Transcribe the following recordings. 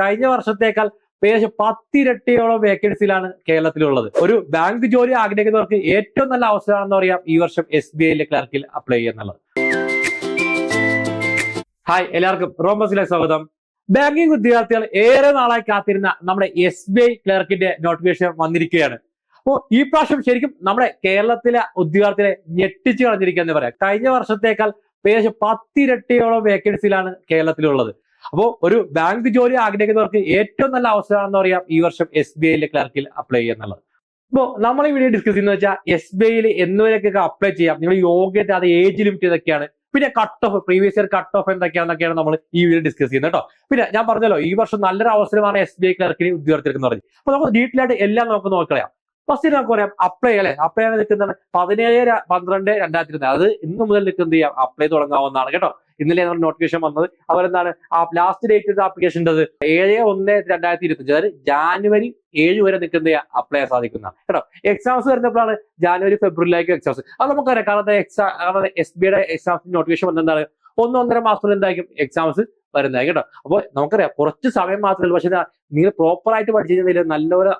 കഴിഞ്ഞ വർഷത്തേക്കാൾ ഏകദേശം പത്തിരട്ടിയോളം വേക്കൻസിയിലാണ് കേരളത്തിലുള്ളത്. ഒരു ബാങ്ക് ജോലി ആഗ്രഹിക്കുന്നവർക്ക് ഏറ്റവും നല്ല അവസരമാണെന്ന് പറയാം ഈ വർഷം എസ് ബി ഐയിലെ ക്ലർക്കിൽ അപ്ലൈ ചെയ്യുന്നുള്ളത് ഹായ് എല്ലാവർക്കും റോമസിലെ സ്വാഗതം. ബാങ്കിങ് വിദ്യാർത്ഥികൾ ഏറെ നാളായി കാത്തിരുന്ന നമ്മുടെ എസ് ബി ഐ ക്ലർക്കിന്റെ നോട്ടിഫിക്കേഷൻ വന്നിരിക്കുകയാണ്. അപ്പോൾ ഈ പ്രാവശ്യം ശരിക്കും നമ്മുടെ കേരളത്തിലെ ഉദ്യോഗാർത്ഥികളെ ഞെട്ടിച്ചു കളഞ്ഞിരിക്കുക എന്ന് പറയാം. കഴിഞ്ഞ വർഷത്തേക്കാൾ ഏകദേശം പത്തിരട്ടിയോളം വേക്കൻസിയിലാണ് കേരളത്തിലുള്ളത്. അപ്പോൾ ഒരു ബാങ്ക് ജോലി ആഗ്രഹിക്കുന്നവർക്ക് ഏറ്റവും നല്ല അവസരമാണെന്ന് പറയാം ഈ വർഷം എസ് ബി ഐയിലെ ക്ലർക്കിൽ അപ്ലൈ ചെയ്യുന്നുള്ളത്. അപ്പോൾ നമ്മൾ ഈ വീഡിയോ ഡിസ്കസ് ചെയ്യുന്നത് വെച്ചാൽ എസ് ബി ഐയിൽ എന്നുവരെയൊക്കെ അപ്ലൈ ചെയ്യാം. നിങ്ങൾ യോഗ്യത അത് ഏജ് ലിമിറ്റ് ഇതൊക്കെയാണ്. പിന്നെ cut off previous year cut off എന്തൊക്കെയാണെന്നൊക്കെയാണ് നമ്മൾ ഈ വീഡിയോ ഡിസ്കസ് ചെയ്യുന്നത് കേട്ടോ. പിന്നെ ഞാൻ പറഞ്ഞല്ലോ ഈ വർഷം നല്ലൊരു അവസരമാണ് എസ് ബി ഐ ക്ലർക്കിന് ഉദ്യോഗസ്ഥർക്ക് പറഞ്ഞു. അപ്പൊ നമുക്ക് ഡീറ്റെയിലായിട്ട് എല്ലാം നമുക്ക് നോക്കിയാം ഫസ്റ്റ് നമുക്ക് പറയാം അപ്ലൈ അല്ലെ? അപ്ലൈ നിൽക്കുന്നതാണ് നിൽക്കുന്നത് പതിനേഴ് പന്ത്രണ്ട് രണ്ടായിരത്തി അത് ഇന്ന് മുതൽ നിൽക്കുന്നത് അപ്ലൈ തുടങ്ങാവുന്നതാണ് കേട്ടോ. ഇന്നലെ നമ്മുടെ നോട്ടിഫിക്കേഷൻ വന്നത്. അവരെന്താണ് ആ ലാസ്റ്റ് ഡേറ്റ് ആപ്ലിക്കേഷന്റെ ഏഴ് ഒന്ന് രണ്ടായിരത്തി ഇരുപത്തി അതായത് ജാനുവരി ഏഴ് വരെ നിൽക്കുന്ന അപ്ലൈ ചെയ്യാൻ സാധിക്കുന്ന. കേട്ടോ? എക്സാംസ് വരുന്നപ്പോഴാണ് ജാനുവരി ഫെബ്രുവരിയിലേക്ക് എക്സാംസ് അത് നമുക്കറിയാം. കാരണം എക്സാം എസ് ബി ഐയുടെ എക്സാംസ് നോട്ടിഫിക്കേഷൻ വന്നെന്താണ് ഒന്നൊന്നര മാസത്തിൽ എന്തായിരിക്കും? എക്സാംസ് വരുന്നത്. കേട്ടോ? അപ്പോൾ നമുക്കറിയാം കുറച്ച് സമയം മാത്രമേ പക്ഷേ നിങ്ങൾ പ്രോപ്പർ ആയിട്ട് പഠിച്ചു കഴിഞ്ഞാൽ നല്ലൊരു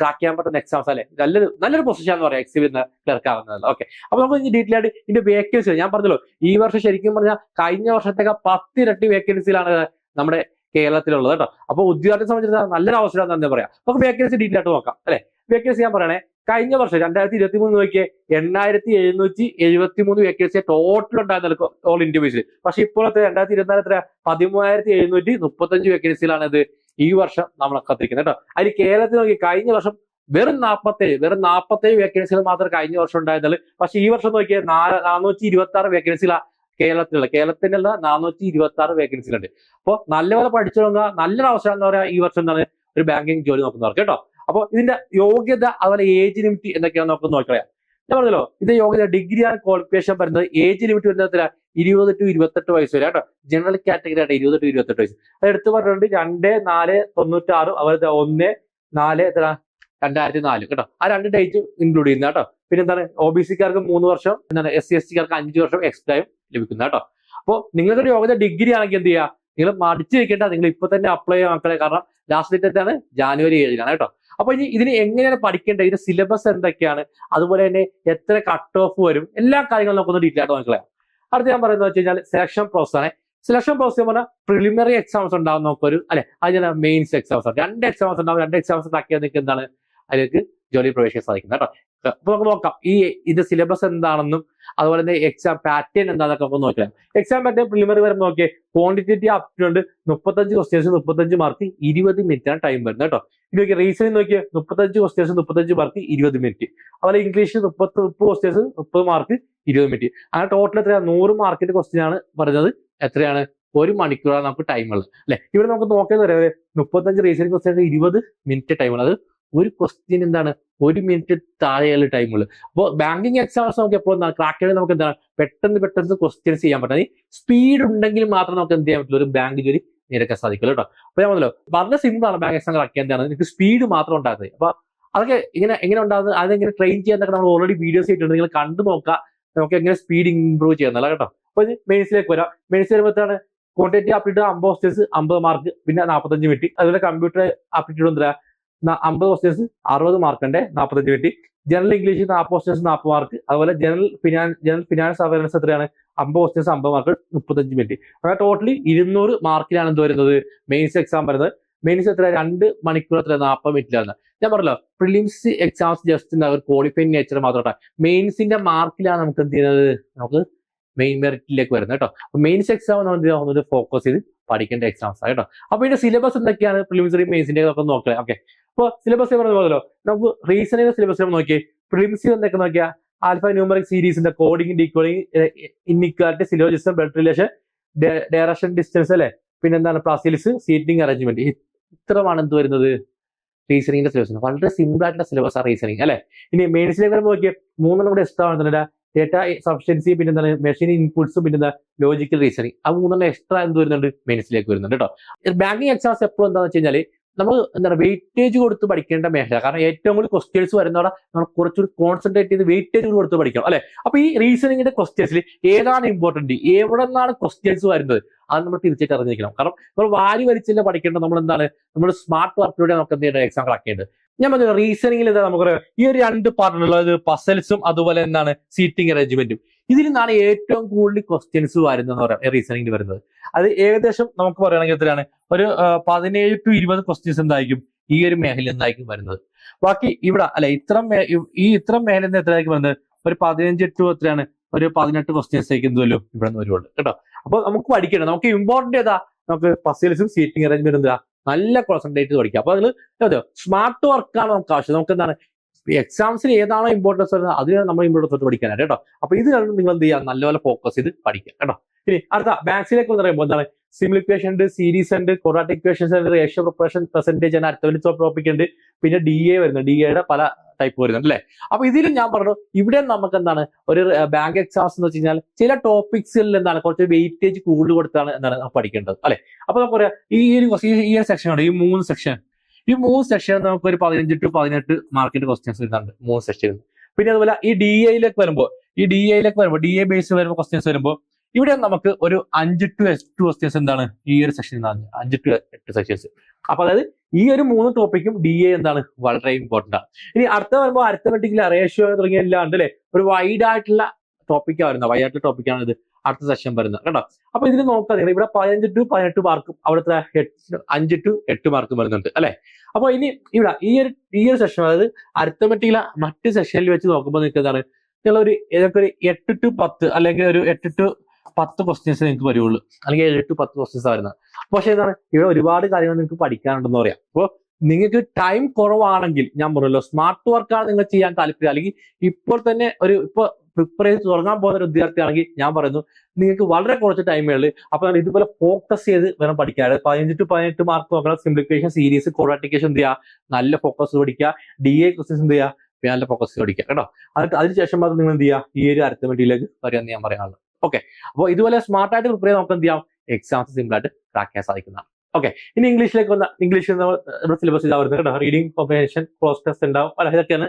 ക്രാക്ക് ചെയ്യാൻ പറ്റുന്ന എക്സാംസ് അല്ലേ? നല്ലൊരു നല്ലൊരു പൊസിഷൻ എന്ന് പറയാം എക്സിബിൽ നിന്ന് ആവുന്നത് ഓക്കെ അപ്പൊ നമുക്ക് ഇനി ഡീറ്റെയിൽ ആയിട്ട് ഇതിന്റെ വേക്കൻസി ഞാൻ പറഞ്ഞല്ലോ ഈ വർഷം ശരിക്കും പറഞ്ഞാൽ കഴിഞ്ഞ വർഷത്തേക്ക് പത്തിരട്ടി വേക്കൻസിയിലാണ് നമ്മുടെ കേരളത്തിലുള്ളത് കേട്ടോ. അപ്പൊ ഉദ്യോഗാർത്ഥി സംബന്ധിച്ചിടത്തോളം നല്ലൊരു അവസരം തന്നെ പറയാം. നമുക്ക് വേക്കൻസി ഡീറ്റെയിൽ ആയിട്ട് നോക്കാം അല്ലെ? വേക്കൻസി ഞാൻ പറയണേ കഴിഞ്ഞ വർഷം രണ്ടായിരത്തി ഇരുപത്തി മൂന്ന് നോക്കിയേ എണ്ണായിരത്തി എഴുന്നൂറ്റി എഴുപത്തി മൂന്ന് വേക്കൻസി ടോട്ടൽ ഉണ്ടായിരുന്ന ഓൾ ഇന്ത്യ ബേസിൽ പക്ഷെ ഇപ്പോഴത്തെ രണ്ടായിരത്തി ഇരുപത്തിനാല് എത്ര പതിമൂവായിരത്തി എഴുന്നൂറ്റി മുപ്പത്തഞ്ച് വേക്കൻസിയിലാണ് ഇത് ഈ വർഷം നമ്മൾ കത്തിരിക്കുന്നത് കേട്ടോ. അതിൽ കേരളത്തിൽ നോക്കി കഴിഞ്ഞ വർഷം വെറും നാൽപ്പത്തേഴ് വെറും നാൽപ്പത്തേഴ് വേക്കൻസികൾ മാത്രമേ കഴിഞ്ഞ വർഷം ഉണ്ടായിരുന്നുള്ളൂ. പക്ഷെ ഈ വർഷം നോക്കിയാൽ നാല് നാനൂറ്റി ഇരുപത്തി ആറ് വേക്കൻസികളാണ് കേരളത്തിലുള്ള കേരളത്തിലുള്ള നാനൂറ്റി ഇരുപത്തി ആറ് വേക്കൻസികളുണ്ട് അപ്പോൾ നല്ലപോലെ പഠിച്ചു തുടങ്ങുക നല്ലൊരു അവസരം എന്ന് പറയാ ഈ വർഷം എന്താണ്? ഒരു ബാങ്കിങ് ജോലി നോക്കുന്നവർക്ക് കേട്ടോ. അപ്പോൾ ഇതിന്റെ യോഗ്യത അതുപോലെ ഏജ് ലിമിറ്റ് എന്തൊക്കെയാണ് നമുക്ക് നോക്കിയാൽ ഞാൻ പറഞ്ഞല്ലോ ഇതിന്റെ യോഗ്യത ഡിഗ്രി ആൻഡ് ക്വാളിഫിക്കേഷൻ വരുന്നത്. ഏജ് ലിമിറ്റ് വരുന്നത് ഇരുപത് ടു ഇരുപത്തെട്ട് വയസ്സ് വരെ കേട്ടോ ജനറൽ കാറ്റഗറി ആയിട്ട് ഇരുപത് ടു ഇരുപത്തെട്ട് വയസ്സ്. അത് എടുത്തു പറഞ്ഞിട്ടുണ്ട് രണ്ട് നാല് തൊണ്ണൂറ്റാറ് അതുപോലെ ഒന്ന് നാല് എത്ര? രണ്ടായിരത്തി നാല് കേട്ടോ. ആ രണ്ട് ഡേറ്റ് ഇൻക്ലൂഡ് ചെയ്യുന്ന കേട്ടോ പിന്നെ എന്താണ്? ഒ ബി സിക്കാർക്ക് മൂന്ന് വർഷം എന്താണ്? എസ് സി എസ് സിക്കാർക്ക് അഞ്ച് വർഷം എക്സ്ട്രാ ലഭിക്കുന്ന കേട്ടോ അപ്പോൾ നിങ്ങൾക്ക് ഒരു യോഗ്യത ഡിഗ്രി ആണെങ്കിൽ എന്ത് ചെയ്യുക? നിങ്ങൾ മടിച്ചു വെക്കേണ്ട നിങ്ങൾ ഇപ്പൊ തന്നെ അപ്ലൈ ചെയ്യാൻ മക്കളെ കാരണം ലാസ്റ്റ് ഡേറ്റ് എന്താണ്? ജാനുവരി ഏഴിലാണ് കേട്ടോ. അപ്പൊ ഇനി ഇതിന് എങ്ങനെയാണ് പഠിക്കേണ്ടത്? ഇതിന്റെ സിലബസ് എന്തൊക്കെയാണ്? അതുപോലെ തന്നെ എത്ര കട്ട് ഓഫ് വരും? എല്ലാ കാര്യങ്ങളും നമുക്കൊന്ന് ഡീറ്റെയിൽ ആയിട്ട് നോക്കിയാൽ അടുത്ത് ഞാൻ പറയുന്നത് വെച്ച് കഴിഞ്ഞാൽ സെലക്ഷൻ പ്രോസസ് ആണ്. സെലക്ഷൻ പ്രോസസ് പറഞ്ഞാൽ പ്രിലിമിനറി എക്സാംസ് ഉണ്ടാവും നോക്കൊരു അല്ലെ അതിന് മെയിൻസ് എക്സാംസ് രണ്ട് എക്സാംസ് ഉണ്ടാവും. രണ്ട് എക്സാംസ് ആക്കിയാൽ നിങ്ങൾക്ക് എന്താണ്? അതിലേക്ക് ജോലി പ്രവേശിക്കാൻ സാധിക്കുന്നത് കേട്ടോ? അപ്പൊ നമുക്ക് നോക്കാം. ഈ ഇത് സിലബസ് എന്താണെന്നും അതുപോലെ തന്നെ എക്സാം പാറ്റേൺ എന്താണെന്നൊക്കെ നമുക്ക് നോക്കാം. എക്സാം പാറ്റേൺ പ്രിലിമറി വരെ നോക്കിയേ. ക്വാണ്ടിറ്റേറ്റീവ് ആപ്റ്റിറ്റ്യൂഡ് മുപ്പത്തഞ്ച് ക്വസ്റ്റ്യൻസ് മുപ്പത്തഞ്ച് മാർക്ക് ഇരുപത് ആണ് ടൈം വരുന്നത് കേട്ടോ. ഇത് നോക്കിയ റീസണിങ് നോക്കിയേ മുപ്പത്തഞ്ച് ക്വസ്റ്റ്യൻസ് മുപ്പത്തഞ്ച് മാർക്ക് ഇരുപത് മിനിറ്റ് അതുപോലെ ഇംഗ്ലീഷ് മുപ്പത്തി മുപ്പത് ക്വസ്റ്റ്യൻസ് മുപ്പത് മാർക്ക് ഇരുപത് മിനിറ്റ് അങ്ങനെ ടോട്ടൽ എത്രയാണ് നൂറ് മാർക്കിന്റെ ക്വസ്റ്റ്യൻ ആണ് പറഞ്ഞത്. എത്രയാണ്? ഒരു മണിക്കൂറാണ് നമുക്ക് ടൈം ഉള്ളത്. അല്ലെ? ഇവിടെ നമുക്ക് നോക്കിയെന്ന് പറയാം. മുപ്പത്തഞ്ച് റീസണിങ് ക്വസ്റ്റ്യൻ ഇരുപത് മിനിറ്റ് ടൈം ഉള്ളത്. ഒരു ക്വസ്റ്റ്യൻ എന്താണ്? ഒരു മിനിറ്റ് താഴെയുള്ള ടൈം ഉള്ളത് അപ്പോൾ ബാങ്കിങ് എക്സാംസ് നമുക്ക് എപ്പോഴും ക്രാക്ക് നമുക്ക് എന്താണ്? പെട്ടെന്ന് പെട്ടെന്ന് ക്വസ്റ്റ്യൻസ് ചെയ്യാൻ പറ്റുന്നത് സ്പീഡ് ഉണ്ടെങ്കിൽ മാത്രം നമുക്ക് എന്ത് ചെയ്യാൻ പറ്റില്ല ഒരു ബാങ്ക് ജോലി നേരിടാൻ സാധിക്കില്ല കേട്ടോ. അപ്പൊ ഞാൻ പറഞ്ഞല്ലോ വളരെ സിമ്പിൾ ആണ് ബാങ്ക് എക്സാം ക്രാക്ക് എന്താണ് നിങ്ങൾക്ക് സ്പീഡ് മാത്രം ഉണ്ടാകുന്നത് അപ്പൊ അതൊക്കെ ഇങ്ങനെ എങ്ങനെ ഉണ്ടാകുന്നത് അതെങ്ങനെ ട്രെയിൻ ചെയ്യാന്നൊക്കെ നമ്മൾ ഓൾറെഡി വീഡിയോസ് ചെയ്തിട്ടുണ്ട് നിങ്ങൾ കണ്ടു നോക്കുക നമുക്ക് എങ്ങനെ സ്പീഡ് ഇംപ്രൂവ് ചെയ്യുന്നില്ല കേട്ടോ. അപ്പൊ ഇത് മെയിൻസിലേക്ക് വരാം. മെയിൻസ് വരുമ്പോഴത്താണ് ക്വാണ്ടിറ്റി ആപ്റ്റിറ്റ്യൂഡ് അമ്പത് അമ്പത് മാർക്ക് പിന്നെ നാൽപ്പത്തഞ്ച് മിനിറ്റ് അതുപോലെ കമ്പ്യൂട്ടർ ആപ്റ്റിറ്റ്യൂഡ് എന്താ അമ്പത് ക്വസ്റ്റ്യൻസ് അറുപത് മാർക്കുണ്ട് നാൽപ്പത്തഞ്ച് കിട്ടി. ജനറൽ ഇംഗ്ലീഷ് നാൽപ്പത് ക്വസ്റ്റ്യൻസ് നാൽപ്പത് മാർക്ക് അതുപോലെ general finance general finance awareness എത്രയാണ്? അമ്പത് ക്വസ്റ്റ്യൻസ് അമ്പത് മാർക്ക് മുപ്പത്തഞ്ച് മിനിറ്റ് അങ്ങനെ ടോട്ടലി ഇരുന്നൂറ് മാർക്കിലാണ് എന്ത് വരുന്നത്? മെയിൻസ് എക്സാം വരുന്നത്. മെയിൻസ് എത്ര രണ്ട് മണിക്കൂർ എത്ര നാൽപ്പത് മിനിറ്റിലാണ് ഞാൻ പറഞ്ഞല്ലോ പ്രിലിംസ് എക്സാംസ് ജസ്റ്റ് ഒരു ക്വാളിഫൈ നേച്ചർ മാത്രം മെയിൻസിന്റെ മാർക്കിലാണ് നമുക്ക് എന്ത് ചെയ്യുന്നത്? നമുക്ക് മെയിൻ മെറിറ്റിലേക്ക് വരുന്നത് കേട്ടോ. അപ്പൊ മെയിൻസ് എക്സാം നമ്മൾ എന്ത് ചെയ്യുക ഫോക്കസ് ചെയ്ത് പഠിക്കേണ്ട എക്സാംസ് ആണ് കേട്ടോ. അപ്പൊ ഇതിന്റെ സിലബസ് എന്തൊക്കെയാണ്? പ്രിലിമിനറി മെയിൻസിന്റെ ഒക്കെ നോക്കുക ഓക്കെ അപ്പോൾ സിലബസ് പറഞ്ഞ പോലല്ലോ. നമുക്ക് റീസണിങ് സിലബസ് നോക്കിയേ. പ്രിലിംസി എന്തൊക്കെ നോക്കിയാൽ ആൽഫ ന്യൂമറിക് സീരീസിന്റെ coding decoding inequality syllogism blood relation direction distance അല്ലെ? പിന്നെ എന്താണ്? പ്ലാസിലിസ് സീറ്റിംഗ് അറേഞ്ച്മെന്റ് ഇത്രമാണ് എന്ത് വരുന്നത്? റീസണിങ്ങിന്റെ സിലബസ് വളരെ സിമ്പിൾ ആയിട്ടുള്ള സിലബസ് ആണ് റീസണിങ് അല്ലെ? ഇനി മെയിൻസിലേക്ക് നോക്കിയാൽ മൂന്നെണ്ണം കൂടെ എക്സ്ട്രാ വരുന്നുണ്ട് ഡേറ്റ സഫിഷ്യൻസി പിന്നെ എന്താണ്? മെഷീൻ ഇൻപുട്സും പിന്നെ എന്താ? ലോജിക്കൽ റീസണിങ് ആ മൂന്നെണ്ണം എക്സ്ട്രാ എന്ത് വരുന്നുണ്ട്? മെയിൻസിലേക്ക് വരുന്നുണ്ട് കേട്ടോ. ബാങ്കിങ് എക്സാംസ് എപ്പോഴും എന്താണെന്ന് വെച്ച് കഴിഞ്ഞാൽ നമ്മൾ എന്താണ് വെയിറ്റേജ് കൊടുത്ത് പഠിക്കേണ്ട മേഖല. കാരണം ഏറ്റവും കൂടുതൽ ക്വസ്റ്റ്യൻസ് വരുന്നവിടെ നമ്മൾ കുറച്ചുകൂടി കോൺസെൻട്രേറ്റ് ചെയ്ത് വെയിറ്റേജ് കൊടുത്ത് പഠിക്കണം അല്ലെ? അപ്പൊ ഈ റീസണിങ്ങിന്റെ ക്വസ്റ്റ്യൻസിൽ ഏതാണ് ഇമ്പോർട്ടന്റ് എവിടെ നിന്നാണ് ക്വസ്റ്റ്യൻസ് വരുന്നത്? അത് നമ്മൾ തിരിച്ചിട്ട് അറിഞ്ഞിരിക്കണം. കാരണം നമ്മൾ വാരി വലിച്ചില്ല പഠിക്കേണ്ടത്. നമ്മൾ എന്താണ് നമ്മൾ സ്മാർട്ട് വർക്കിലൂടെ നമുക്ക് എന്ത് എക്സാം കളക്ട് ഞാൻ പറഞ്ഞ റീസണിങ്ങിൽ എന്താ നമുക്ക് ഈ ഒരു രണ്ട് പാർട്ടുള്ളത് പസൽസും അതുപോലെ എന്താണ്? സീറ്റിംഗ് അറേഞ്ച്മെന്റും ഇതിൽ നിന്നാണ് ഏറ്റവും കൂടുതൽ ക്വസ്റ്റ്യൻസ് വരുന്നതെന്ന് പറയാം റീസണിങ്ങിൽ വരുന്നത്. അത് ഏകദേശം നമുക്ക് പറയുകയാണെങ്കിൽ എത്രയാണ്? ഒരു പതിനേഴ് ടു ഇരുപത് ക്വസ്റ്റ്യൻസ് എന്തായിരിക്കും ഈ ഒരു മേഖലയിൽ നിന്നായിരിക്കും വരുന്നത്. ബാക്കി ഇവിടെ അല്ലെ ഇത്രം ഈ ഇത്രം മേഖലയിൽ നിന്ന് എത്രയായിരിക്കും വരുന്നത്? ഒരു പതിനഞ്ച് ടു എത്രയാണ്? ഒരു പതിനെട്ട് ക്വസ്റ്റ്യൻസ് ആയിരിക്കും എന്തുമല്ലോ ഇവിടെ നിന്ന് വരുവുള്ളൂ കേട്ടോ. അപ്പൊ നമുക്ക് പഠിക്കണം. നമുക്ക് ഇമ്പോർട്ടന്റ് ഏതാ? നമുക്ക് പസിൽസും സീറ്റിംഗ് അറേഞ്ച്മെന്റ് എന്താ നല്ല കോൺസെൻട്രേറ്റ് പഠിക്കുക അപ്പൊ നിങ്ങൾ സ്മാർട്ട് വർക്കാണ് നമുക്ക് ആവശ്യം. നമുക്ക് എന്താണ്? എക്സാംസിന് ഏതാണോ ഇമ്പോർട്ടൻസ് വരുന്നത് അതിനാണ് നമ്മൾ ഇമ്പോർട്ടൻസ് പഠിക്കാനായിട്ട് കേട്ടോ. അപ്പൊ ഇത് രണ്ടും നിങ്ങൾ എന്ത് ചെയ്യുക? നല്ലപോലെ ഫോക്കസ് ചെയ്ത് പഠിക്കുക കേട്ടോ. ഇനി അടുത്ത മാത്സിലേക്ക് എന്ന് പറയുമ്പോൾ എന്താണ്? സിംപ്ലിഫിക്കേഷൻ ഉണ്ട് സീരീസ് ഉണ്ട് കൊറാറ്റിക് ഇക്വേഷൻസ് ഉണ്ട് റേഷ്യോ പ്രൊപ്പറേഷൻ പെർസെന്റേജ് ആണ് അടുത്ത ടോപ്പിക് ഉണ്ട്. പിന്നെ ഡി എ വരുന്നുണ്ട് ഡി എയുടെ പല ടൈപ്പ് വരുന്നുണ്ട് അല്ലേ? അപ്പൊ ഇതിലും ഞാൻ പറഞ്ഞു ഇവിടെ നമുക്ക് എന്താണ്? ഒരു ബാങ്ക് എക്സാംസ് എന്ന് വെച്ച് കഴിഞ്ഞാൽ ചില ടോപ്പിക്സിൽ എന്താണ്? കുറച്ച് വെയിറ്റേജ് കൂടുതൽ കൊടുത്താണ് എന്താണ് പഠിക്കേണ്ടത് അല്ലെ? അപ്പൊ നമുക്ക് പറയാം ഈ ഒരു ഈ ഒരു സെക്ഷൻ ഉണ്ട് ഈ മൂന്ന് സെക്ഷൻ ഈ മൂന്ന് സെക്ഷൻ നമുക്ക് ഒരു പതിനഞ്ച് ടു പതിനെട്ട് മാർക്കിന്റെ ക്വസ്റ്റ്യൻസ് വരുന്നുണ്ട്. മൂന്ന് സെക്ഷൻ പിന്നെ അതുപോലെ ഈ ഡി എയിലേക്ക് വരുമ്പോൾ ഈ ഡി എയിലേക്ക് വരുമ്പോൾ ഡി എ ബേസ് വരുമ്പോൾ ക്വസ്റ്റ്യൻസ് വരുമ്പോൾ ഇവിടെ നമുക്ക് ഒരു അഞ്ച് ടു എട്ട് ക്വസ്റ്റ്യൻസ് എന്താണ് ഈ ഒരു സെക്ഷനിൽ അഞ്ച് ടു എട്ട് സെക്ഷൻസ് അപ്പൊ അതായത് ഈ ഒരു മൂന്ന് ടോപ്പിക്കും ഡി എ എന്താണ്? വളരെ ഇമ്പോർട്ടന്റ് ആണ്. ഇനി അടുത്ത വരുമ്പോൾ അരിത്തമെറ്റിക്കൽ റേഷ്യോ തുടങ്ങിയ എല്ലാം ഉണ്ട് അല്ലെ? ഒരു വൈഡ് ആയിട്ടുള്ള ടോപ്പിക്കാണ് വരുന്നത്. വൈഡ് ആയിട്ടുള്ള ടോപ്പിക്കാണ് ഇത് അടുത്ത സെഷൻ വരുന്നത്. കേട്ടോ അപ്പൊ ഇതിൽ നോക്കാം ഇവിടെ പതിനഞ്ച് ടു പതിനെട്ട് മാർക്കും അവിടുത്തെ അഞ്ച് ടു എട്ട് മാർക്കും വരുന്നുണ്ട് അല്ലെ? അപ്പൊ ഇനി ഇവിടെ ഈ ഒരു ഈ ഒരു സെഷൻ അതായത് അരിത്തമെറ്റിക്കില മറ്റ് സെഷനിൽ വെച്ച് നോക്കുമ്പോൾ നിങ്ങൾക്ക് എന്താണ്? നിങ്ങൾ ഒരു ഏതൊക്കെ ഒരു എട്ട് ടു പത്ത് അല്ലെങ്കിൽ ഒരു എട്ട് ടു പത്ത് ക്വസ്റ്റ്യൻസ് നിങ്ങൾക്ക് വരുള്ളൂ അല്ലെങ്കിൽ ഏഴ് ടു പത്ത് ക്വസ്റ്റ്യൻസ് വരുന്നത്. പക്ഷെ എന്താണ്? ഇവിടെ ഒരുപാട് കാര്യങ്ങൾ നിങ്ങൾക്ക് പഠിക്കാനുണ്ടെന്ന് പറയാം. അപ്പോൾ നിങ്ങൾക്ക് ടൈം കുറവാണെങ്കിൽ ഞാൻ പറഞ്ഞല്ലോ സ്മാർട്ട് വർക്കാണ് നിങ്ങൾ ചെയ്യാൻ താല്പര്യം. അല്ലെങ്കിൽ ഇപ്പോൾ തന്നെ ഒരു ഇപ്പൊ ചെയ്ത് തുടങ്ങാൻ പോകുന്ന ഒരു വിദ്യാർത്ഥിയാണെങ്കിൽ ഞാൻ പറയുന്നു നിങ്ങൾക്ക് വളരെ കുറച്ച് ടൈമുകളിൽ അപ്പോൾ ഇതുപോലെ ഫോക്കസ് ചെയ്ത് വേണം പഠിക്കാൻ. പതിനഞ്ച് ടു പതിനെട്ട് മാർക്ക് നോക്കണം സിംപ്ലിഫിക്കേഷൻ സീരീസ് കോഡാറ്റിക്കേഷൻ എന്ത് ചെയ്യുക? നല്ല ഫോക്കസ് പഠിക്കുക. ഡി എ ക്വസ്റ്റ്യൻസ് എന്ത് ചെയ്യുക? നല്ല ഫോക്കസ് പഠിക്കുക കേട്ടോ? എന്നിട്ട് അതിനുശേഷം മാത്രം നിങ്ങൾ എന്ത് ചെയ്യുക? ഈ ഒരു അരിത്തമെറ്റിയിലേക്ക് വരുമെന്ന് ഞാൻ പറയാനുള്ളത് ഓക്കെ അപ്പോൾ ഇതുപോലെ സ്മാർട്ട് ആയിട്ട് പ്രിപ്പയർ നമുക്ക് എന്ത് ചെയ്യാം? എക്സാംസ് സിമ്പിൾ ആയിട്ട് ക്രാക്ക് ചെയ്യാൻ സാധിക്കുന്നതാണ്. ഓക്കെ ഇനി ഇംഗ്ലീഷിലേക്ക് വന്ന ഇംഗ്ലീഷ് നമ്മുടെ സിലബസ് ഇതാ വരുന്നത് കേട്ടോ. റീഡിംഗ് കോമ്പിനേഷൻ ക്ലോസ് ടെസ്റ്റ് ഉണ്ടാവും. അല്ല ഇതൊക്കെയാണ്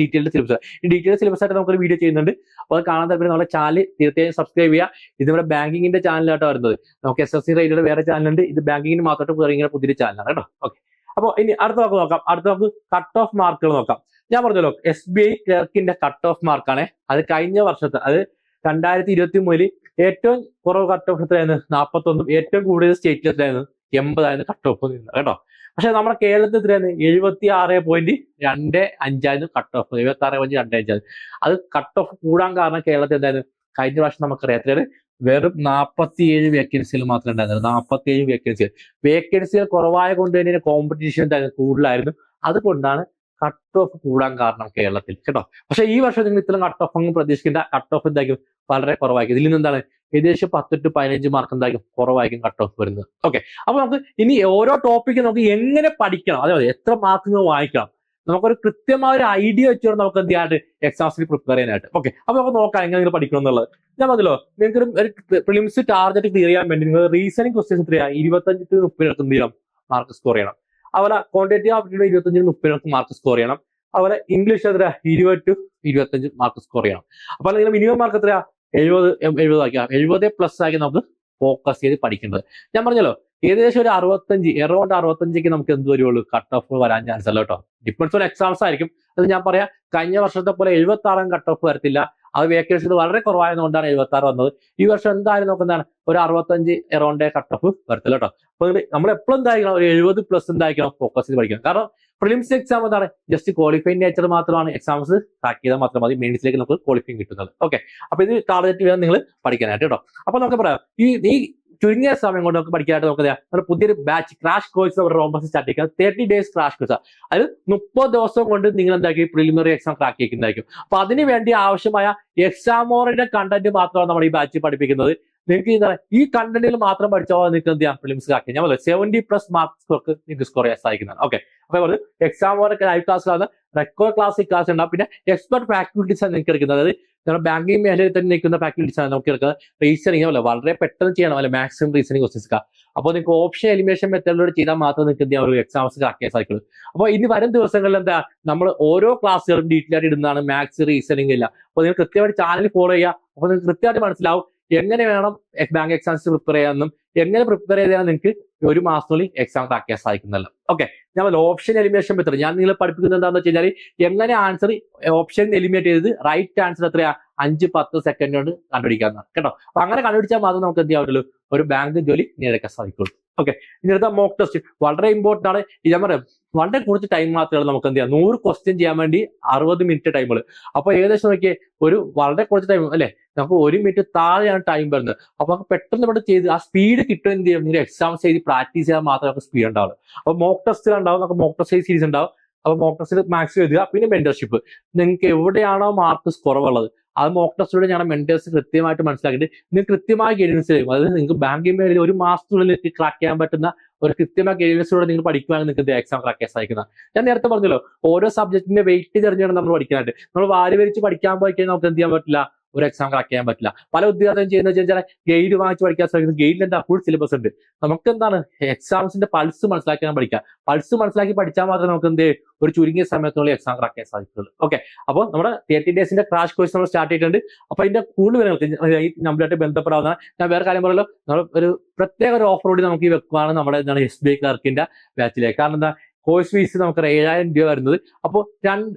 ഡീറ്റെയിൽഡ് സിലബസ് ഡീറ്റെയിൽഡ് സിലബസ് ആയിട്ട് നമുക്കൊരു വീഡിയോ ചെയ്യുന്നുണ്ട്. അപ്പോൾ അത് കാണാൻ താല്പര്യം നമ്മുടെ ചാനൽ തീർച്ചയായും സബ്സ്ക്രൈബ് ചെയ്യുക. ഇത് നമ്മുടെ ബാങ്കിങ്ങിന്റെ ചാനലായിട്ട് വരുന്നത്. നമുക്ക് എസ് എസ് സി റേഡിയുടെ വേറെ ചാനലുണ്ട് ഇത് ബാങ്കിങ്ങിന് മാത്രമായിട്ട് ഇറങ്ങിയ പുതിയൊരു ചാനലാണ് കേട്ടോ. ഓക്കെ അപ്പോൾ ഇനി അടുത്ത നമുക്ക് നോക്കാം. അടുത്ത നമുക്ക് കട്ട് ഓഫ് മാർക്കുകൾ നോക്കാം. ഞാൻ പറഞ്ഞല്ലോ എസ് ബി ഐ ക്ലർക്കിന്റെ കട്ട് ഓഫ് മാർക്കാണ് അത് കഴിഞ്ഞ വർഷത്തെ അത് രണ്ടായിരത്തി ഇരുപത്തി മൂന്നിൽ ഏറ്റവും കുറവ് കട്ട് ഓഫ് എത്രയായിരുന്നു? നാൽപ്പത്തൊന്നും ഏറ്റവും കൂടുതൽ സ്റ്റേറ്റിൽ എത്രയായിരുന്നു എൺപതായിരുന്നു കട്ട് ഓഫ് നിന്നത് കേട്ടോ. പക്ഷെ നമ്മുടെ കേരളത്തിൽ എത്രയാണ് എഴുപത്തി ആറ് പോയിന്റ് രണ്ട് അഞ്ചായിരുന്നു കട്ട് ഓഫ് എഴുപത്തി ആറ് പോയിന്റ് രണ്ട് അഞ്ചായിരുന്നു. അത് കട്ട് ഓഫ് കൂടാൻ കാരണം കേരളത്തിൽ എന്തായിരുന്നു? കഴിഞ്ഞ പ്രാവശ്യം നമുക്കറിയാം. എത്രയാണ് വെറും നാൽപ്പത്തിയേഴ് വേക്കൻസികൾ മാത്രമേ ഉണ്ടായിരുന്നു നാൽപ്പത്തിയേഴ് വേക്കൻസികൾ വേക്കൻസികൾ കുറവായ കൊണ്ട് തന്നെ കോമ്പറ്റീഷൻ എന്തായിരുന്നു? കൂടുതലായിരുന്നു. അതുകൊണ്ടാണ് കട്ട് ഓഫ് കൂടാൻ കാരണം കേരളത്തിൽ. കേട്ടോ? പക്ഷെ ഈ വർഷം നിങ്ങൾ ഇത്രയും കട്ട് ഓഫ് ഒന്നും പ്രതീക്ഷിക്കേണ്ട. കട്ട് ഓഫ് എന്തായിരിക്കും? വളരെ കുറവായിരിക്കും. ഇതിൽ നിന്ന് എന്താണ്? ഏകദേശം പത്ത് ടു പതിനഞ്ച് മാർക്ക് എന്തായിരിക്കും? കുറവായിരിക്കും കട്ട് ഓഫ് വരുന്നത്. ഓക്കെ അപ്പൊ നമുക്ക് ഇനി ഓരോ ടോപ്പിക്കും നമുക്ക് എങ്ങനെ പഠിക്കണം? അതെ എത്ര മാർക്ക് വായിക്കണം? നമുക്കൊരു കൃത്യമായ ഒരു ഐഡിയ വെച്ചുകൊണ്ട് നമുക്ക് എന്ത് ചെയ്യാനായിട്ട് എക്സാംസിൽ പ്രിപ്പയർ ചെയ്യാനായിട്ട്. ഓക്കെ അപ്പൊ നമുക്ക് നോക്കാം എങ്ങനെ നിങ്ങൾ പഠിക്കണം എന്നുള്ളത്. ഞാൻ പറഞ്ഞല്ലോ നിങ്ങൾക്ക് ഒരു പ്രിലിംസ് ടാർഗറ്റ് ക്ലിയർ ചെയ്യാൻ വേണ്ടി നിങ്ങൾ റീസണിങ് ക്വസ്റ്റ്യൻസ് എത്ര ഇരുപത്തഞ്ച് ടു മുപ്പതിനടുത്ത് എന്ത് ചെയ്യണം? മാർക്ക് സ്കോർ ചെയ്യണം. അതുപോലെ ക്വാണ്ടിറ്റി ആപ്റ്റിറ്റ്യൂഡ് ഇരുപത്തഞ്ചിന് മുപ്പതിനടുത്ത് മാർക്ക് സ്കോർ ചെയ്യണം. അതുപോലെ ഇംഗ്ലീഷ് എത്ര ഇരുപത് ടു ഇരുപത്തഞ്ച് മാർക്ക് സ്കോർ ചെയ്യണം. അപ്പൊ നിങ്ങൾ മിനിമം മാർക്ക് എത്രയാ? എഴുപത് എഴുപത് ആക്കിയാൽ എഴുപത് പ്ലസ് ആക്കി നമുക്ക് ഫോക്കസ് ചെയ്ത് പഠിക്കേണ്ടത്. ഞാൻ പറഞ്ഞല്ലോ ഏകദേശം ഒരു അറുപത്തഞ്ച് എറൗണ്ട് അറുപത്തഞ്ചിക്ക് നമുക്ക് എന്ത് വരുള്ളൂ കട്ട് ഓഫ് വരാൻ ചാൻസ് അല്ല കേട്ടോ. ഡിപ്പെൻസ് ഓൺ എക്സാംസ് ആയിരിക്കും. അത് ഞാൻ പറയാം കഴിഞ്ഞ വർഷത്തെ പോലെ എഴുപത്തി ആറും കട്ട് ഓഫ് വരത്തില്ല. അത് വേക്കൻസി വളരെ കുറവായതുകൊണ്ടാണ് എഴുപത്തി ആറ് വന്നത്. ഈ വർഷം എന്തായാലും നോക്കുന്നതാണ് ഒരു അറുപത്തഞ്ച് എറൗണ്ട് കട്ട് ഓഫ് വരത്തില്ല കേട്ടോ. അപ്പൊ നമ്മൾ എപ്പോഴും എന്തായിരിക്കണം ഒരു എഴുപത് പ്ലസ് എന്തായിരിക്കണം ഫോക്കസ് ചെയ്ത് പഠിക്കണം. കാരണം പ്രിലിംസ് എക്സാം എന്താണ്? ജസ്റ്റ് ക്വാളിഫൈങ് നേച്ചർ മാത്രമാണ്. എക്സാംസ് ട്രാക്ക് ചെയ്താൽ മാത്രം മതി. മെയിൻസിലേക്ക് നമുക്ക് ക്വാളിഫൈങ് കിട്ടുന്നത്. ഓക്കെ അപ്പൊ ഇത് ടാർഗറ്റ് വേണം നിങ്ങൾ പഠിക്കാനായിട്ട് കേട്ടോ അപ്പൊ നമുക്ക് പറയാം. ഈ ഈ ചുരുങ്ങിയ സമയം കൊണ്ട് നമുക്ക് പഠിക്കാനായിട്ട് നമുക്ക് നമ്മുടെ പുതിയൊരു ബാച്ച് ക്രാഷ് കോഴ്സ് നമ്മുടെ റോമസ് സ്റ്റാർട്ട് ചെയ്യുക. തേർട്ടി ഡേയ്സ് ക്രാഷ് കോഴ്സ് അതായത് മുപ്പത് ദിവസം കൊണ്ട് നിങ്ങൾ എന്താക്കി? പ്രിലിമിനറി എക്സാം ക്രാക്ക് ചെയ്യുന്നതായിരിക്കും അപ്പൊ അതിനുവേണ്ടി ആവശ്യമായ എക്സാമോറിന്റെ കണ്ടന്റ് മാത്രമാണ് നമ്മൾ ഈ ബാച്ച് പഠിപ്പിക്കുന്നത്. നിങ്ങൾക്ക് ഇതാണ് ഈ കണ്ടന്റിൽ മാത്രം പഠിച്ചാൽ നിങ്ങൾക്ക് എന്ത് ചെയ്യാം? ഫിലിംസ് ആക്കി. ഞാൻ പറഞ്ഞു സെവന്റി പ്ലസ് മാർക്സ് നിങ്ങൾക്ക് സ്കോർ ചെയ്യാൻ സാധിക്കുന്നതാണ്. ഓക്കെ അപ്പൊ പറഞ്ഞു എക്സാം വർക്ക് ലൈവ് ക്ലാസ്സിലാണ് റെക്കോർഡ് ക്ലാസ് ക്ലാസ് ഉണ്ടാവും. പിന്നെ എക്സ്പെർട്ട് ഫാക്കൽറ്റീസ് ആണ് നിങ്ങൾക്ക് എടുക്കുന്നത്. അതായത് നമ്മുടെ ബാങ്കിങ് മേഖലയിൽ തന്നെ നിൽക്കുന്ന ഫാക്കൽറ്റീസ് ആണ് നമുക്ക് എടുക്കുന്നത്. റീസണിങ് അല്ല വളരെ പെട്ടെന്ന് ചെയ്യണം. അല്ലെ മാക്സിമം റീസണിങ് ക്വസ്റ്റൻസ് അപ്പോൾ നിങ്ങൾക്ക് ഓപ്ഷൻ എലിമിനേഷൻ മെത്തേഡിലൂടെ ചെയ്താൽ മാത്രം നിങ്ങൾക്ക് എന്ത് ഒരു എക്സാംസ് ആക്കിയാൻ സാധിക്കുള്ളൂ. അപ്പോൾ ഇനി വരും ദിവസങ്ങളിൽ എന്താ? നമ്മൾ ഓരോ ക്ലാസ്സുകളും ഡീറ്റെയിൽ ആയിട്ട് ഇടുന്നതാണ് മാത്സ് റീസണിങ് ഇല്ല അപ്പോൾ നിങ്ങൾ കൃത്യമായിട്ട് ചാനൽ ഫോളോ ചെയ്യുക. അപ്പോൾ നിങ്ങൾക്ക് കൃത്യമായിട്ട് മനസ്സിലാവും എങ്ങനെ വേണം ബാങ്ക് എക്സാംസ് പ്രിപ്പയർ ചെയ്യാമെന്നും എങ്ങനെ പ്രിപ്പയർ ചെയ്താൽ നിങ്ങൾക്ക് ഒരു മാസത്തിനുള്ളിൽ എക്സാം ക്രാക്കിയാൻ സാധിക്കുന്നല്ലോ ഓക്കെ ഞാൻ ഓപ്ഷൻ എലിമിനേഷൻ മെത്തേഡ് ഞാൻ നിങ്ങളെ പഠിപ്പിക്കുന്നത് എന്താണെന്ന് വെച്ച് കഴിഞ്ഞാൽ എങ്ങനെ ആൻസർ ഓപ്ഷൻ എലിമിനേറ്റ് ചെയ്ത് റൈറ്റ് ആൻസർ എത്രയാ? അഞ്ച് പത്ത് സെക്കൻഡ് കൊണ്ട് കണ്ടുപിടിക്കാവുന്നതാണ്. കേട്ടോ? അപ്പൊ അങ്ങനെ കണ്ടുപിടിച്ചാൽ മാത്രം നമുക്ക് എന്ത് ചെയ്യാവുള്ളൂ ഒരു ബാങ്ക് ജോലി നേടക്കാൻ സാധിക്കുള്ളൂ. ഓക്കെ ഇനി അടുത്ത മോക്ക് ടെസ്റ്റ് വളരെ ഇമ്പോർട്ടന്റ് ആണ്. ഞാൻ പറയാം വളരെ കുറച്ച് ടൈം മാത്രമേ നമുക്ക് എന്ത് ചെയ്യാം? നൂറ് ക്വസ്റ്റ്യൻ ചെയ്യാൻ വേണ്ടി അറുപത് മിനിറ്റ് ടൈമുകൾ അപ്പൊ ഏകദേശം നോക്കിയേ ഒരു വളരെ കുറച്ച് ടൈം അല്ലെ? നമുക്ക് ഒരു മിനിറ്റ് താഴെയാണ് ടൈം വരുന്നത്. അപ്പൊ നമുക്ക് പെട്ടെന്ന് ഇവിടെ ചെയ്ത് ആ സ്പീഡ് കിട്ടും എന്ത് ചെയ്യും? നിങ്ങൾ എക്സാംസ് ചെയ്ത് പ്രാക്ടീസ് ചെയ്താൽ മാത്രമേ നമുക്ക് സ്പീഡ് ഉണ്ടാവുള്ളൂ. അപ്പൊ മോക്ക് ടെസ്റ്റ് ഉണ്ടാവും നമുക്ക് മോക്ക് ടെസ്റ്റ് സീരീസ് ഉണ്ടാവും. അപ്പൊ മോക്ക് ടെസ്റ്റിൽ മാക്സിമം എഴുതുക പിന്നെ മെന്റർഷിപ്പ് നിങ്ങൾക്ക് എവിടെയാണോ മാർക്ക് കുറവുള്ളത് അത് മോക്ക് ടെസ്റ്റിലൂടെ ഞങ്ങളുടെ മെന്റേഴ്സ് കൃത്യമായിട്ട് മനസ്സിലാക്കിയിട്ട് നിങ്ങൾക്ക് കൃത്യമായ ഗൈഡൻസ് തരും. അതായത് നിങ്ങൾക്ക് ബാങ്കിങ് മേഖലയിൽ ഒരു മാസത്തിനുള്ളിൽ ക്രാക്ക് ചെയ്യാൻ പറ്റുന്ന ഒരു കൃത്യമായ ഗൈഡൻസിലൂടെ നിങ്ങൾ പഠിക്കുവാൻ നിങ്ങൾക്ക് എക്സാം ക്രാക്ക് ചെയ്യാൻ സാധിക്കുന്ന ഞാൻ നേരത്തെ പറഞ്ഞല്ലോ ഓരോ സബ്ജക്റ്റിന്റെ വെയിറ്റ് തെരഞ്ഞെടുത്ത് നമ്മൾ പഠിക്കാനായിട്ട്. നമ്മൾ വാരി വരിച്ച് പഠിക്കാൻ പോയി കഴിഞ്ഞാൽ നമുക്ക് എന്ത് ചെയ്യാൻ പറ്റില്ല? ഒരു എക്സാം ക്രാക്ക് ചെയ്യാൻ പറ്റില്ല. പല ഉദ്യോഗസ്ഥരും ചെയ്യുന്നത് വെച്ചാൽ ഗൈഡ് വാങ്ങിച്ച് പഠിക്കാൻ ശ്രമിക്കുന്നത് ഗൈഡിൽ എന്താ ഫുൾ സിലബസ് ഉണ്ട്. നമുക്ക് എന്താണ് എക്സാംസിന്റെ പൾസ് മനസ്സിലാക്കാൻ പഠിക്കാം. പൾസ് മനസ്സിലാക്കി പഠിച്ചാൽ മാത്രമേ നമുക്ക് എന്ത് ഒരു ചുരുങ്ങിയ സമയത്തുള്ള എക്സാം ക്രാക്ക് ചെയ്യാൻ സാധിക്കുള്ളൂ ഓക്കെ അപ്പോൾ നമ്മുടെ തേർട്ടി ഡേയ്സിന്റെ ക്രാഷ് കോഴ്സ് നമ്മൾ സ്റ്റാർട്ട് ചെയ്തിട്ടുണ്ട്. അപ്പൊ അതിന്റെ കൂടുതൽ വിവരങ്ങൾക്ക് ഈ നമ്പറായിട്ട് ബന്ധപ്പെടാവുന്ന ഞാൻ വേറെ കാര്യം പറയുമല്ലോ നമ്മൾ ഒരു പ്രത്യേക ഒരു ഓഫർ കൂടി നമുക്ക് ഈ വെക്കുവാണ് നമ്മുടെ എന്താണ് എസ് ബി ഐ ക്ലർക്കിന്റെ ബാച്ചിലേക്ക് കാരണം എന്താ? കോഴ്സ് ഫീസ് നമുക്ക് ഏഴായിരം രൂപ വരുന്നത്. അപ്പോൾ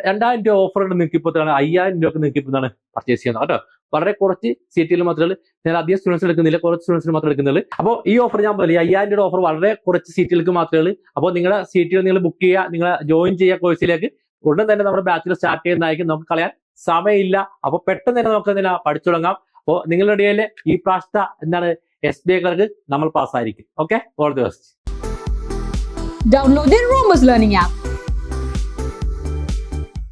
രണ്ടായിരം രൂപ ഓഫർ ഉണ്ട് നിങ്ങൾക്ക് ഇപ്പോൾ തന്നെ അയ്യായിരം രൂപ നിങ്ങൾക്ക് ഇപ്പോൾ എന്താണ് പർച്ചേസ് ചെയ്യുന്നത് കേട്ടോ? വളരെ കുറച്ച് സീറ്റുകൾ മാത്രമേ ഞാൻ അധികം സ്റ്റുഡൻസ് എടുക്കുന്നില്ല. കുറച്ച് സ്റ്റുഡൻസിന് മാത്രമേ എടുക്കുന്നുള്ളൂ. അപ്പോൾ ഈ ഓഫർ ഞാൻ പറയില്ല അയ്യായിരം രൂപ ഓഫർ വളരെ കുറച്ച് സീറ്റുകൾക്ക് മാത്രമേ ഉള്ളൂ. അപ്പോൾ നിങ്ങളുടെ സീറ്റുകൾ നിങ്ങൾ ബുക്ക് ചെയ്യുക നിങ്ങൾ ജോയിൻ ചെയ്യുക കോഴ്സിലേക്ക് ഉടൻ തന്നെ നമ്മുടെ ബാച്ചിൽ സ്റ്റാർട്ട് ചെയ്യുന്നതായിരിക്കും നമുക്ക് കളയാൻ സമയമില്ല. അപ്പോൾ പെട്ടെന്ന് തന്നെ നമുക്ക് എന്തിനാ പഠിച്ചു തുടങ്ങാം. അപ്പോൾ നിങ്ങളുടെ ഇടയിൽ ഈ പ്രാവശ്യത്തെ എന്താണ് എസ് ബി ഐക്കാർക്ക് നമ്മൾ പാസ്സായിരിക്കും okay all the best Download the Romus Learning app